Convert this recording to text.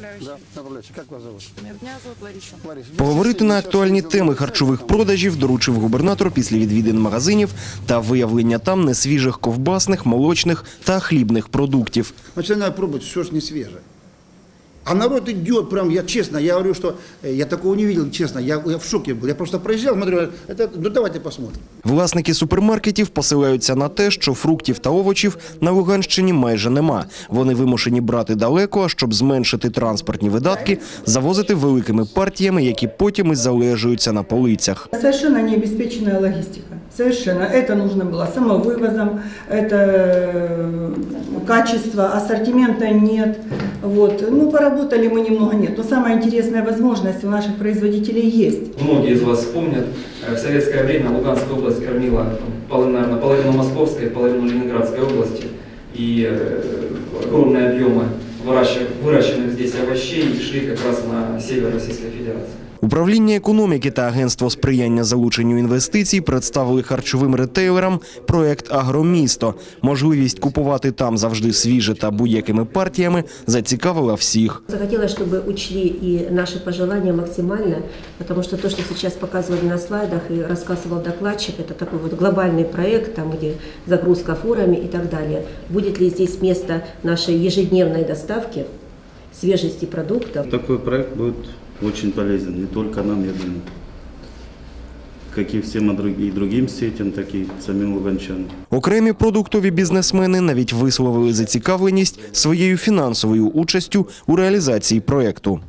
направляющий. Да, направляющий. Как вас зовут? Меня зовут Лариса. Лариса. Поговорити на актуальні теми харчових продажів доручив губернатор після відвідин магазинів та виявлення там несвіжих ковбасних, молочних та хлібних продуктів. Починаю пробувати, що ж не свежее. А народ идет, прям, я честно, я говорю, что э, я такого не видел, честно, я, я в шоке был. Я просто проезжал, смотрю, это, ну давайте посмотрим. Власники супермаркетів посилаються на те, що фруктів та овочів на Луганщині майже нема. Вони вимушені брати далеко, а щоб зменшити транспортні видатки, завозити великими партіями, які потім і залежуються на полицях. Совершенно необеспеченная логистика. Совершенно. Это нужно было самовывозом, это качество, ассортимента нет. Вот. Ну, поработали мы немного, нет. Но самая интересная возможность у наших производителей есть. Многие из вас вспомнят, э, в советское время Луганская область кормила, наверное, половину Московской, половину Ленинградской области. И э, огромные объемы выращенных здесь овощей шли как раз на север Российской Федерации. Управління економіки та агентство сприяння залученню інвестицій представили харчовим ретейлерам проект Агромісто. Можливість купувати там завжди свіже та будь-якими партіями зацікавила всіх. Захотелось, чтобы учли и наши пожелания максимально, потому что то, что сейчас показывали на слайдах и рассказывал докладчик, это такой вот глобальный проект, там, где загрузка фурами и так далее. Будет ли здесь место нашей ежедневной доставки свежести продуктов? Такой проект будет очень полезен не только нам, я думаю, як і всім і другим сітям, так і самим луганчанам. Окремі продуктові бізнесмени навіть висловили зацікавленість своєю фінансовою участю у реалізації проєкту.